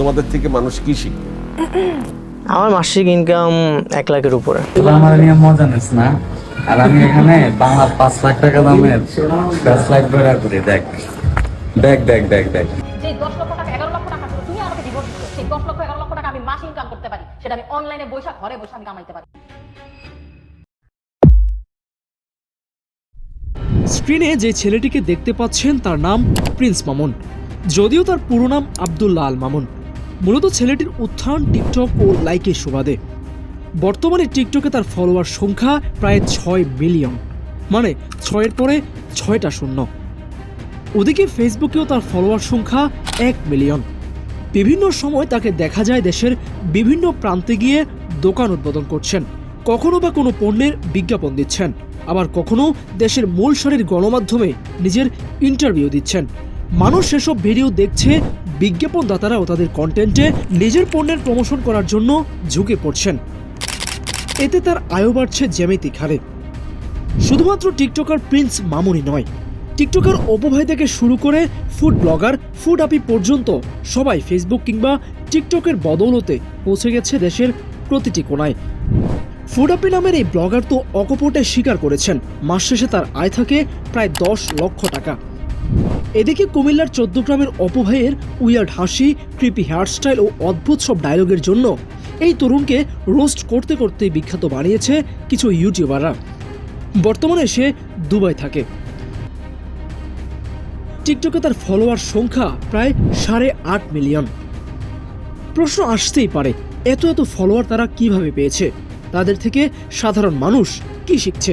তোমাদের থেকে মানুষ কি শিখবে? আমার মাসিক ইনকাম এক লাখের উপরে। আমার নিয়ে মজা নিস না। আর আমি এখানে বাংলা পাঁচ লাখ টাকা দামের দশ লাখ বেড়া করি দেখ। দেখ দেখ দেখ দেখ। যে দশ লক্ষ টাকা এগারো লক্ষ টাকা ছিল তুমি আমাকে ডিভোর্স দিচ্ছ সেই দশ লক্ষ এগারো লক্ষ টাকা আমি মাস ইনকাম করতে পারি সেটা আমি অনলাইনে বৈশাখ ঘরে বসে আমি কামাইতে পারি। স্ক্রিনে যে ছেলেটিকে দেখতে পাচ্ছেন তার নাম প্রিন্স মামুন যদিও তার পুরো নাম আবদুল্লাহ আল মামুন মূলত ছেলেটির উত্থান টিকটক ও লাইকের সুবাদে। বর্তমানে টিকটকে তার ফলোয়ার সংখ্যা প্রায় ছয় মিলিয়ন। মানে ছয়ের পরে ছয়টা শূন্য। ওদিকে ফেসবুকেও তার ফলোয়ার সংখ্যা এক মিলিয়ন। বিভিন্ন সময় তাকে দেখা যায় দেশের বিভিন্ন প্রান্তে গিয়ে দোকান উদ্বোধন করছেন। কখনো বা কোনো পণ্যের বিজ্ঞাপন দিচ্ছেন। আবার কখনো দেশের মূল সারির গণমাধ্যমে নিজের ইন্টারভিউ দিচ্ছেন। মানুষ সেসব ভিডিও দেখছে বিজ্ঞাপনদাতারাও তাদের কন্টেন্টে নিজের পণ্যের প্রমোশন করার জন্য ঝুঁকে পড়ছেন। এতে তার আয়ও বাড়ছে জ্যামিতিক হারে। শুধুমাত্র টিকটকার প্রিন্স মামুনি নয়, টিকটকার অপভাই থেকে শুরু করে ফুড ব্লগার, ফুড আপি পর্যন্ত সবাই ফেসবুক কিংবা টিকটকের বদৌলতে পৌঁছে গেছে দেশের প্রতিটি কোনায়। ফুড আপি নামের এই ব্লগার তো অকপটে স্বীকার করেছেন। মাস শেষে তার আয় থাকে প্রায় দশ লক্ষ টাকা। এদিকে কুমিল্লার চোদ্দ গ্রামের অপভাইয়ের উইয়ার্ড হাসি, ক্রিপি হেয়ারস্টাইল ও অদ্ভুত সব ডায়লগের জন্য এই তরুণকে রোস্ট করতে করতে বিখ্যাত বানিয়েছে কিছু ইউটিউবাররা বর্তমানে সে দুবাই থাকে। টিকটকে তার ফলোয়ার সংখ্যা প্রায় সাড়ে আট মিলিয়ন প্রশ্ন আসতেই পারে, এত এত ফলোয়ার তারা কীভাবে পেয়েছে? তাদের থেকে সাধারণ মানুষ কি শিখছে?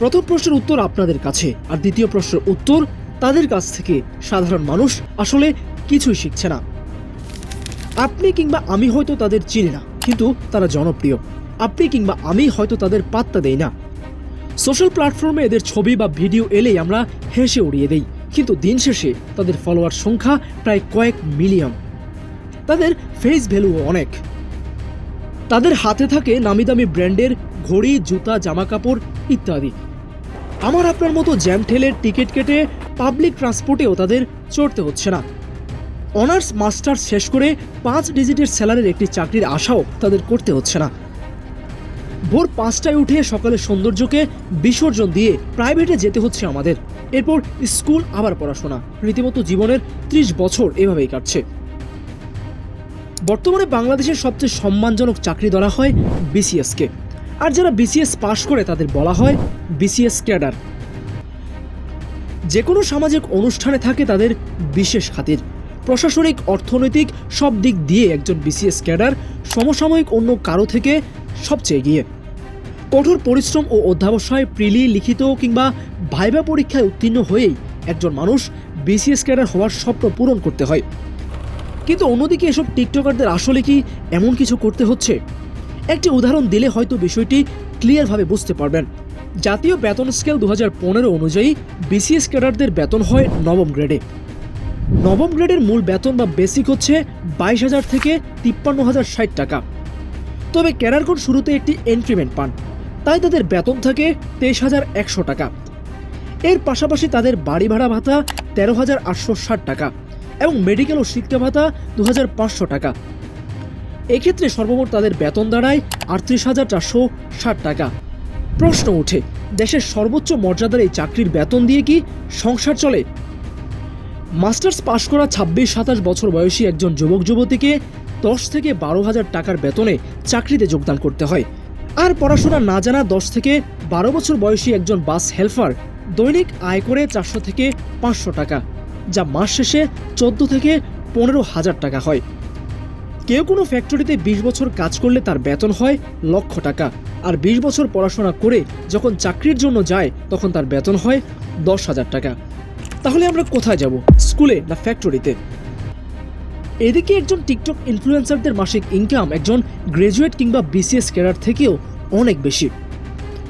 প্রথম প্রশ্নের উত্তর আপনাদের কাছে, আর দ্বিতীয় প্রশ্নের উত্তর তাদের কাছ থেকে সাধারণ মানুষ আসলে কিছুই শিখছে না। আপনি কিংবা আমি হয়তো তাদের চিনি না, কিন্তু তারা জনপ্রিয়। আপনি কিংবা আমি হয়তো তাদের পাত্তা দেই না। সোশ্যাল প্ল্যাটফর্মে এদের ছবি বা ভিডিও এলেই আমরা হেসে উড়িয়ে দেই, কিন্তু দিন শেষে তাদের ফলোয়ার সংখ্যা প্রায় কয়েক মিলিয়ন। তাদের ফেস ভ্যালুও অনেক। তাদের হাতে থাকে নামি দামি ব্র্যান্ডের ঘড়ি, জুতা, জামাকাপড় ইত্যাদি। আমার আপনার মতো জ্যাম ঠেলের টিকিট কেটে পাবলিক ট্রান্সপোর্টেও তাদের চড়তে হচ্ছে না। অনার্স, মাস্টার্স শেষ করে পাঁচ ডিজিটের স্যালারির একটি চাকরির আশাও তাদের করতে হচ্ছে না। ভোর পাঁচটায় উঠে সকালে সৌন্দর্যকে বিসর্জন দিয়ে প্রাইভেটে যেতে হচ্ছে আমাদের। এরপর স্কুল আবার পড়াশোনা। রীতিমতো জীবনের ত্রিশ বছর এভাবেই কাটছে। বর্তমানে বাংলাদেশের সবচেয়ে সম্মানজনক চাকরি ধরা হয় বিসিএসকে। আর যারা বিসিএস পাশ করে তাদের বলা হয় বিসিএস ক্যাডার। যে কোনো সামাজিক অনুষ্ঠানে থাকে তাদের বিশেষ খাতির। প্রশাসনিক, অর্থনৈতিক সব দিক দিয়ে একজন বিসিএস ক্যাডার সমসাময়িক অন্য কারও থেকে সবচেয়ে এগিয়ে। কঠোর পরিশ্রম ও অধ্যাবসায় প্রিলি, লিখিত কিংবা ভাইবা পরীক্ষায় উত্তীর্ণ হয়েই একজন মানুষ বিসিএস ক্যাডার হওয়ার স্বপ্ন পূরণ করতে হয়। কিন্তু অন্যদিকে এসব টিকটকারদের আসলে কি এমন কিছু করতে হচ্ছে? একটি উদাহরণ দিলে হয়তো বিষয়টি ক্লিয়ারভাবে বুঝতে পারবেন। জাতীয় বেতন স্কেল দু হাজার পনেরো অনুযায়ী বিসিএস ক্যাডারদের বেতন হয় নবম গ্রেডে। নবম গ্রেডের মূল বেতন বা বেসিক হচ্ছে বাইশ হাজার থেকে তিপ্পান্ন হাজার ষাট টাকা। তবে ক্যাডারগণ শুরুতে একটি এন্ট্রিমেন্ট পান। তাই তাদের বেতন থাকে তেইশ হাজার একশো টাকা। এর পাশাপাশি তাদের বাড়ি ভাড়া ভাতা তেরো হাজার আটশো ষাট টাকা। এবং মেডিকেল ও শিক্ষা ভাতা দু হাজার পাঁচশো টাকা। এক্ষেত্রে সর্বমোট তাদের বেতন দাঁড়ায় আটত্রিশ হাজার চারশো ষাট টাকা। প্রশ্ন ওঠে, দেশের সর্বোচ্চ মর্যাদার এই চাকরির বেতন দিয়ে কি সংসার চলে? মাস্টার্স পাশ করা ছাব্বিশ সাতাশ বছর বয়সী একজন যুবক যুবতীকে দশ থেকে বারো হাজার টাকার বেতনে চাকরিতে যোগদান করতে হয়। আর পড়াশোনা না জানা দশ থেকে বারো বছর বয়সী একজন বাস হেলপার দৈনিক আয় করে চারশো থেকে পাঁচশো টাকা। যা মাস শেষে চোদ্দ থেকে পনেরো হাজার টাকা হয়। কেউ কোনো ফ্যাক্টরিতে বিশ বছর কাজ করলে তার বেতন হয় লক্ষ টাকা। আর বিশ বছর পড়াশোনা করে যখন চাকরির জন্য যায়, তখন তার বেতন হয় দশ হাজার টাকা। তাহলে আমরা কোথায় যাব? স্কুলে না ফ্যাক্টরিতে? এদিকে একজন টিকটক ইনফ্লুয়েন্সারদের মাসিক ইনকাম একজন গ্রাজুয়েট কিংবা বিসিএস ক্যাডার থেকেও অনেক বেশি।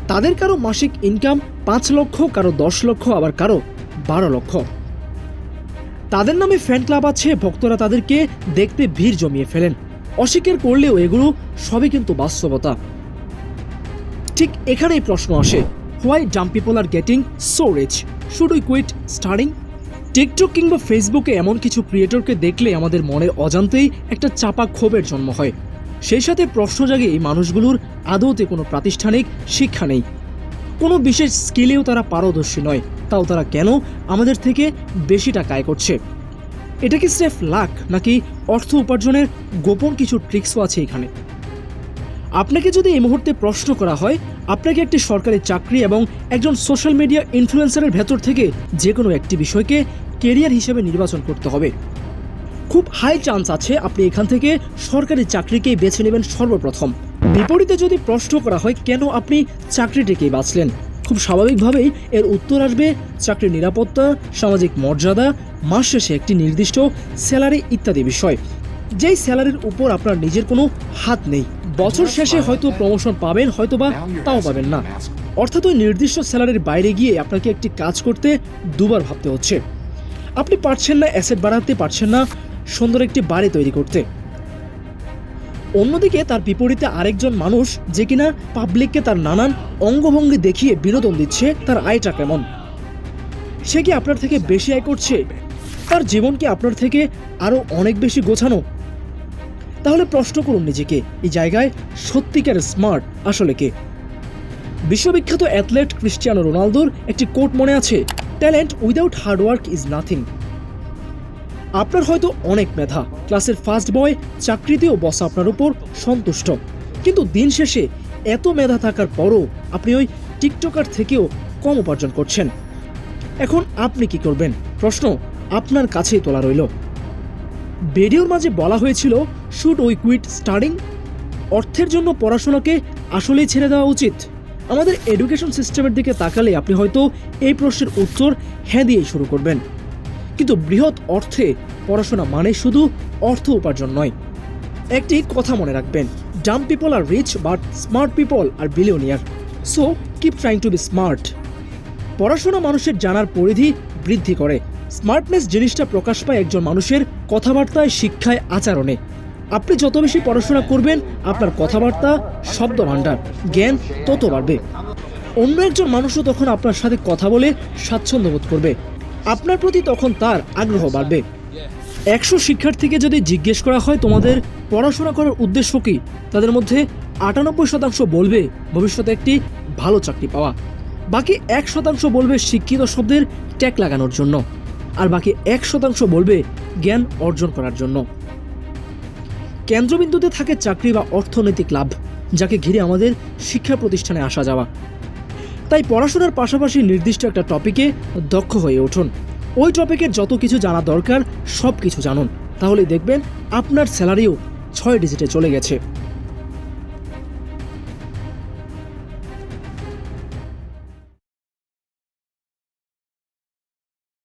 তাদের কারও মাসিক ইনকাম পাঁচ লক্ষ, কারও দশ লক্ষ, আবার কারও বারো লক্ষ। তাদের নামে ফ্যান ক্লাব আছে, ভক্তরা তাদেরকে দেখতে ভিড় জমিয়ে ফেলেন। অস্বীকার করলেও এগুলো সবই কিন্তু বাস্তবতা। ঠিক এখানেই প্রশ্ন আসে why dumb people are getting so rich should we quit staring TikTok কিংবা ফেসবুকে এমন কিছু ক্রিয়েটরকে দেখলে আমাদের মনে অজান্তেই একটা চাপা ক্ষোভের জন্ম হয়। সেই সাথে প্রশ্ন জাগে এই মানুষগুলোর আদৌতে কোনো প্রাতিষ্ঠানিক শিক্ষা নেই। কোনো বিশেষ স্কিলেও তারা পারদর্শী নয়। তাও তারা কেন আমাদের থেকে বেশি টাকা আয় করছে? এটা কি স্রেফ লাখ নাকি অর্থ উপার্জনের গোপন কিছু ট্রিক্সও আছে এখানে? আপনাকে যদি এই মুহূর্তে প্রশ্ন করা হয়, আপনাকে একটি সরকারি চাকরি এবং একজন সোশ্যাল মিডিয়া ইনফ্লুয়েন্সারের ভেতর থেকে যে কোনো একটি বিষয়কে কেরিয়ার হিসেবে নির্বাচন করতে হবে। খুব হাই চান্স আছে আপনি এখান থেকে সরকারি চাকরিকেই বেছে নেবেন সর্বপ্রথম। বিপরীতে যদি প্রশ্ন করা হয়, কেন আপনি চাকরিটিকেই বাঁচলেন খুব স্বাভাবিকভাবেই এর উত্তর আসবে চাকরির নিরাপত্তা, সামাজিক মর্যাদা, মাস শেষে একটি নির্দিষ্ট স্যালারি ইত্যাদি বিষয়। যেই স্যালারির উপর আপনার নিজের কোনো হাত নেই। বছর শেষে হয়তো প্রমোশন পাবেন হয়তো বা তাও পাবেন না। অর্থাৎ ওই নির্দিষ্ট স্যালারির বাইরে গিয়ে আপনাকে একটি কাজ করতে দুবার ভাবতে হচ্ছে। আপনি পারছেন না, অ্যাসেট বাড়াতে পারছেন না সুন্দর একটি বাড়ি তৈরি করতে। অন্যদিকে তার বিপরীতে আরেকজন মানুষ যে কিনা পাবলিককে তার নানান অঙ্গভঙ্গি দেখিয়ে বিনোদন দিচ্ছে, তার আয়টা কেমন? সে কি আপনার থেকে বেশি আয় করছে? তার জীবন কি আপনার থেকে আরও অনেক বেশি গোছানো? তাহলে প্রশ্ন করুন নিজেকে, এই জায়গায় সত্যিকার স্মার্ট আসলে কে? বিশ্ববিখ্যাত অ্যাথলেট ক্রিস্টিয়ানো রোনালদোর একটি কোট মনে আছে talent without hard work is nothing আপনার হয়তো অনেক মেধা, ক্লাসের ফার্স্ট বয় চাকরিতেও বস আপনার উপর সন্তুষ্ট। কিন্তু দিন শেষে এত মেধা থাকার পরও আপনি ওই টিকটকার থেকেও কম উপার্জন করছেন। এখন আপনি কি করবেন? প্রশ্ন আপনার কাছেই তোলা রইল। ভিডিওর মাঝে বলা হয়েছিল শুড উই কুইট স্টাডিং অর্থের জন্য পড়াশোনাকে আসলেই ছেড়ে দেওয়া উচিত। আমাদের এডুকেশন সিস্টেমের দিকে তাকালে আপনি হয়তো এই প্রশ্নের উত্তর হ্যাঁ দিয়েই শুরু করবেন। কিন্তু বৃহৎ অর্থে পড়াশোনা মানে শুধু অর্থ উপার্জন নয়। একটি কথা মনে রাখবেন dumb people are rich but smart people are billionaire so keep trying to be smart পড়াশোনা মানুষের জানার পরিধি বৃদ্ধি করে। স্মার্টনেস জিনিসটা প্রকাশ পায় একজন মানুষের কথাবার্তায়, শিক্ষায়, আচরণে। আপনি যত বেশি পড়াশোনা করবেন, আপনার কথাবার্তা শব্দ ভাণ্ডার জ্ঞান তত বাড়বে। অন্য একজন মানুষও তখন আপনার সাথে কথা বলে স্বাচ্ছন্দ্য বোধ করবে। আপনার প্রতি তখন তার আগ্রহ বাড়বে। একশো শিক্ষার্থীকে যদি জিজ্ঞেস করা হয় তোমাদের পড়াশোনা করার উদ্দেশ্য কী, তাদের মধ্যে আটানব্বই শতাংশ বলবে ভবিষ্যতে একটি ভালো চাকরি পাওয়া। বাকি এক শতাংশ বলবে শিক্ষিত শব্দের ট্যাগ লাগানোর জন্য। আর বাকি এক শতাংশ বলবে জ্ঞান অর্জন করার জন্য। কেন্দ্রবিন্দুতে থাকে চাকরি বা অর্থনৈতিক লাভ, যাকে ঘিরে আমাদের শিক্ষা প্রতিষ্ঠানে আসা যাওয়া। তাই পড়াশোনার পাশাপাশি নির্দিষ্ট একটা টপিকে দক্ষ হয়ে উঠুন। ওই টপিকের যত কিছু জানা দরকার সব কিছু জানুন। তাহলে দেখবেন আপনার স্যালারিও ছয় ডিজিটে চলে গেছে।